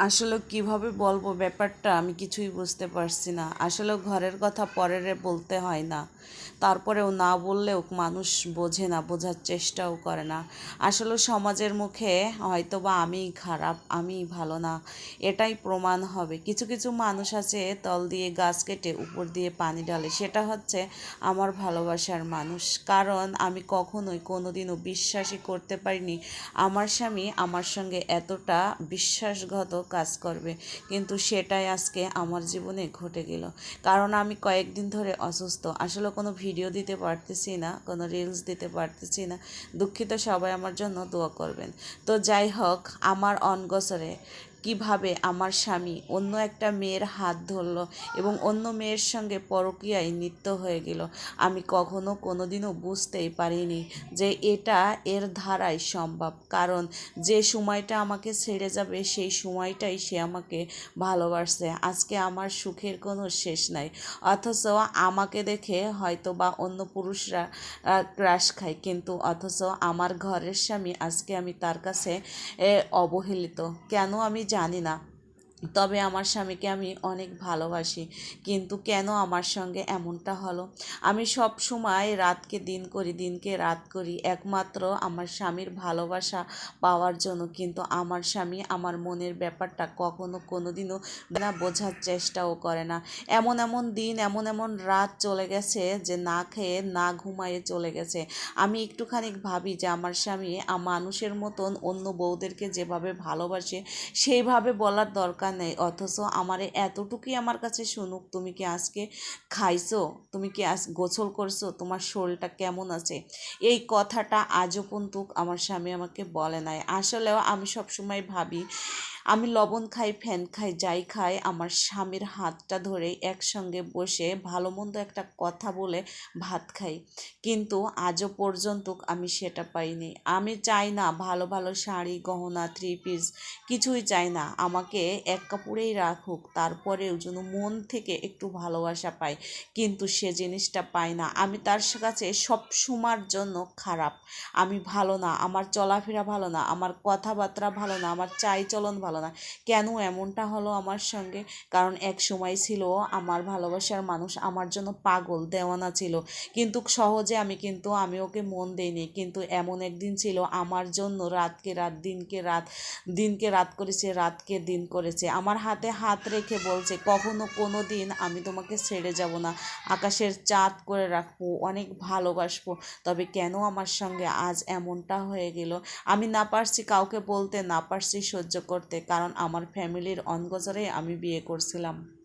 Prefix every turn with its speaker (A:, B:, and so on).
A: আসলে কীভাবে বলব ব্যাপারটা আমি কিছুই বুঝতে পারছি না। আসলে ঘরের কথা পরের বলতে হয় না। তারপরেও না বললেও মানুষ বোঝে না, বোঝার চেষ্টাও করে না। আসলে সমাজের মুখে হয়তো বা আমিই খারাপ আমি ভালো না, এটাই প্রমাণ হবে। কিছু কিছু মানুষ আছে তল দিয়ে গাছ কেটে উপর দিয়ে পানি ঢালে, সেটা হচ্ছে আমার ভালোবাসার মানুষ। কারণ আমি কখনোই কোনোদিনও বিশ্বাসই করতে পারিনি। আমার স্বামী আমার সঙ্গে এতটা বিশ্বাসঘাত কাজ করবে। কিন্তু সেটাই আজকে আমার জীবনে ঘটে গেল। কারণ আমি কয়েকদিন ধরে অসুস্থ। আসলে কোনো ভিডিও দিতে পারতেছি না, কোনো রিলস দিতে পারতেছি না। দুঃখিত সবাই আমার জন্য দোয়া করবেন। তো যাই হোক, আমার অনগসরে কীভাবে আমার স্বামী অন্য একটা মেয়ের হাত ধরলো এবং অন্য মেয়ের সঙ্গে পরকীয়ায় নৃত্য হয়ে গেল, আমি কখনো কোনোদিনও বুঝতেই পারিনি যে এটা এর ধারাই সম্ভব। কারণ যে সময়টা আমাকে ছেড়ে যাবে, সেই সময়টাই সে আমাকে ভালোবাসছে। আজকে আমার সুখের কোনো শেষ নাই। অথচ আমাকে দেখে হয়তো বা অন্য পুরুষরা ক্রাশ খায়। কিন্তু অথচ আমার ঘরের স্বামী আজকে আমি তার কাছে অবহেলিত। কেন আমি জানি না তবে আমার স্বামীকে আমি অনেক ভালোবাসি। কিন্তু কেন আমার সঙ্গে এমনটা হলো? আমি সব সময় রাতকে দিন করি, দিনকে রাত করি। একমাত্র আমার স্বামীর ভালোবাসা পাওয়ার জন্য। কিন্তু আমার স্বামী আমার মনের ব্যাপারটা কখনো কোনো দিনও না বোঝার চেষ্টাও করে না। এমন এমন দিন, এমন এমন রাত চলে গেছে যে না খেয়ে, না ঘুমায়ে চলে গেছে। আমি একটুখানি ভাবি যে আমার স্বামী মানুষের মতন অন্য বউদেরকে যেভাবে ভালোবাসে, সেইভাবে বলার দরকার নেই। অথচ আমারে এতটুকুই আমার কাছে শুনুক, তুমি কি আজকে খাইছো? তুমি কি আজ গোছল করছ? তোমার শরীরটা কেমন আছে? এই কথাটা আজও পর্যন্ত আমার স্বামী আমাকে বলে নাই। আসলেও আমি সবসময় ভাবি আমি লবণ খাই, ফ্যান খাই, যাই খাই, আমার স্বামীর হাতটা ধরে একসঙ্গে বসে ভালো মন্দ একটা কথা বলে ভাত খাই। কিন্তু আজও পর্যন্ত আমি সেটা পাইনি। আমি চাই না ভালো ভালো শাড়ি, গহনা থ্রি পিস কিছুই চাই না। আমাকে এক কাপড়েই রাখুক, তারপরেও যেন মন থেকে একটু ভালোবাসা পাই কিন্তু সে জিনিসটা পাই না। আমি তার কাছে সব সময়ের জন্য খারাপ। আমি ভালো না, আমার চলাফেরা ভালো না, আমার কথাবার্তা ভালো না, আমার চাই চলন ভালো না কেন এমনটা হলো আমার সঙ্গে? কারণ এক সময় ছিল আমার ভালোবাসার মানুষ আমার জন্য পাগল, দেওয়ানা ছিল। কিন্তু সহজে আমি কিন্তু, আমি ওকে মন দেইনি। কিন্তু এমন একদিন ছিল, আমার জন্য রাতকে রাত, দিনকে রাত দিনকে রাত করেছে, রাতকে দিন করেছে। আমার হাতে হাত রেখে বলছে, কখনো কোনো দিন আমি তোমাকে ছেড়ে যাব না। আকাশের চাঁদ করে রাখব, অনেক ভালোবাসবো। তবে কেন আমার সঙ্গে আজ এমনটা হয়ে গেল? আমি না পারছি কাউকে বলতে, না পারছি সহ্য করতে। কারণ আমার ফ্যামিলির অনগজরে আমি বিয়ে করছিলাম।